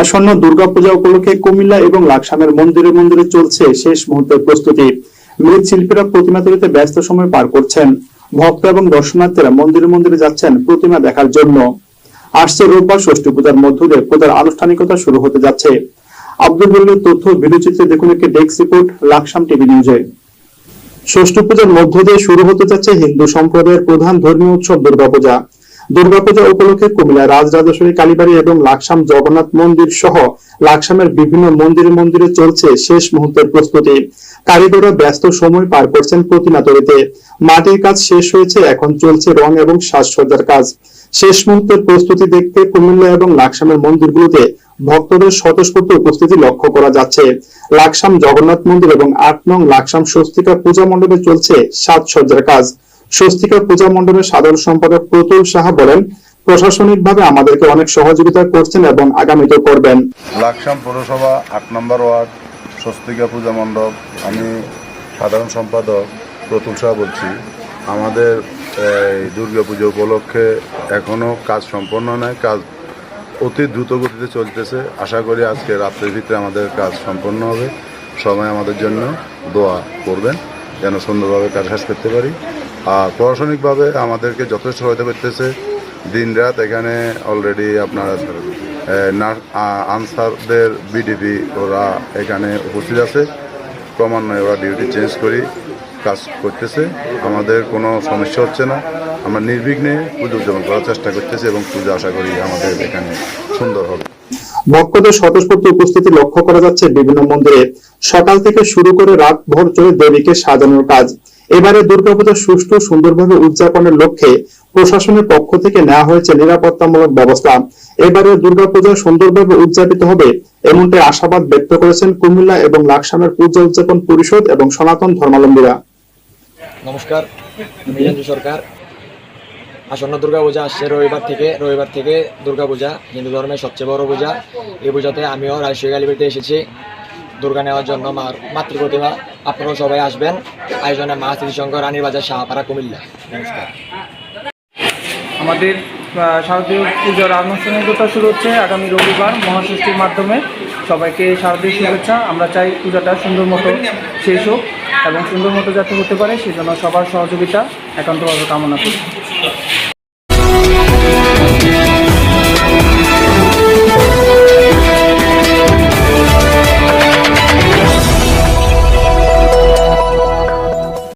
আসন্ন দুর্গাপূজা উপলক্ষে কুমিল্লা এবং লাকসামের মন্দিরে মন্দিরে চলছে শেষ মুহূর্তের প্রস্তুতি। মৃৎশিল্পীরা প্রতিমা তৈরিতে ব্যস্ত সময় পার করছেন। ভক্ত এবং দর্শনার্থীরা মন্দিরে মন্দিরে যাচ্ছেন প্রতিমা দেখার জন্য। আসছে রোববার ষষ্ঠী পূজার মধ্য দিয়ে পূজার আনুষ্ঠানিকতা শুরু হতে যাচ্ছে। আব্দুল বলির তথ্য ভিডিওচিত্রে দেখুন একটি ডেস্ক রিপোর্ট, লাকসাম টিভি নিউজে। ষষ্ঠ পূজার মধ্য দিয়ে শুরু হতে যাচ্ছে হিন্দু সম্প্রদায়ের প্রধান ধর্মীয় উৎসব দুর্গাপূজা। দুর্গাপূজা উপলক্ষে কুমিল্লা রাজরাজেশ্বরী, কালীবাড়ি এবং লাকসাম জগন্নাথ মন্দির সহ লাকসামের বিভিন্ন মন্দিরে মন্দিরে চলছে শেষ মুহূর্তের প্রস্তুতি। কারিগররা ব্যস্ত সময় পার করছেন প্রতিমা তৈরিতে। মাটির কাজ শেষ হয়েছে, এখন চলছে রং এবং সাজসজ্জার কাজ। শেষ মুহূর্তের প্রস্তুতি দেখতে কুমিল্লা এবং লাকসামের মন্দিরগুলোতে ভক্তদের স্বতঃস্ফূর্ত উপস্থিতি লক্ষ্য করা যাচ্ছে। লাকসাম জগন্নাথ মন্দির এবং আট নং লাকসাম স্বস্তিকা পূজা মণ্ডপে চলছে সাজসজ্জার কাজ। স্বস্তিকা পূজা মণ্ডপের সাধারণ সম্পাদক প্রতুল সাহা বলেন, প্রশাসনিকভাবে আমাদেরকে অনেক সহযোগিতা করছেন এবং আগামীতেও করবেন। লাকসাম পৌরসভা আট নম্বর ওয়ার্ড, স্বস্তিকা পূজা মণ্ডপ। আমি সাধারণ সম্পাদক প্রতুল সাহা বলছি। আমাদের, এই দুর্গা পুজো উপলক্ষে এখনও কাজ সম্পন্ন নয়, কাজ অতি দ্রুত গতিতে চলতেছে। আশা করি আজকে রাত্রের ভিতরে আমাদের কাজ সম্পন্ন হবে। সবাই আমাদের জন্য দোয়া করবেন, যেন সুন্দরভাবে কাজ শেষ করতে পারি। আর প্রশাসনিকভাবে আমাদেরকে যথেষ্ট সহায়তা করতেছে। দিন রাত এখানে অলরেডি আপনার আনসারদের বিডিপি ওরা এখানে উপস্থিত আছে। ক্রমান্বয়ে ওরা ডিউটি চেঞ্জ করি কাজ করতেছে। আমাদের কোনো সমস্যা হচ্ছে না। আমরা নির্বিঘ্নে পুজো উদযাপন করার চেষ্টা করতেছি এবং পুজো আশা করি আমাদের এখানে সুন্দর হবে। ভক্তদের স্বতঃস্ফূর্ত উপস্থিতি লক্ষ্য করা যাচ্ছে বিভিন্ন মন্দিরে। সকাল থেকে শুরু করে রাত ভোর চলে দেবীকে সাজানোর কাজ। এবারে দুর্গাপূজা সুষ্ঠু, সুন্দরভাবে উদযাপনের লক্ষ্যে প্রশাসনের পক্ষ থেকে নেওয়া হয়েছে নিরাপত্তামূলক ব্যবস্থা। এবারে দুর্গাপূজা সুন্দরভাবে উদযাপিত হবে এমনটাই আশাবাদ ব্যক্ত করেছেন কুমিল্লা এবং লাকসামের পূজা উদযাপন পরিষদ এবং সনাতন ধর্মাবলম্বীরা। নমস্কার, আমি সরকার। আসন্ন দুর্গাপূজা আসছে রবিবার থেকে রবিবার থেকে দুর্গাপূজা হিন্দু ধর্মের সবচেয়ে বড় পূজা। এই পূজাতে আমিও রাজশাহী গালিবাড়িতে এসেছি। দুর্গা নেওয়ার জন্য মার মাতৃ প্রতিমা আপনারাও সবাই আসবেন। আয়োজনে মা শ্রীশঙ্কর রানীর বাজার, শাহপাড়া, কুমিল্লা। নমস্কার। আমাদের শারদীয় পুজোর আনুষ্ঠানিকতা শুরু হচ্ছে আগামী রবিবার মহাষষ্ঠীর মাধ্যমে। সবাইকে শারদীয় শুভেচ্ছা। আমরা চাই পূজাটা সুন্দর মতো শেষ হোক এবং সুন্দর মতো যাতে হতে পারে, সেজন্য সবার সহযোগিতা, একান্তভাবে কামনা করি।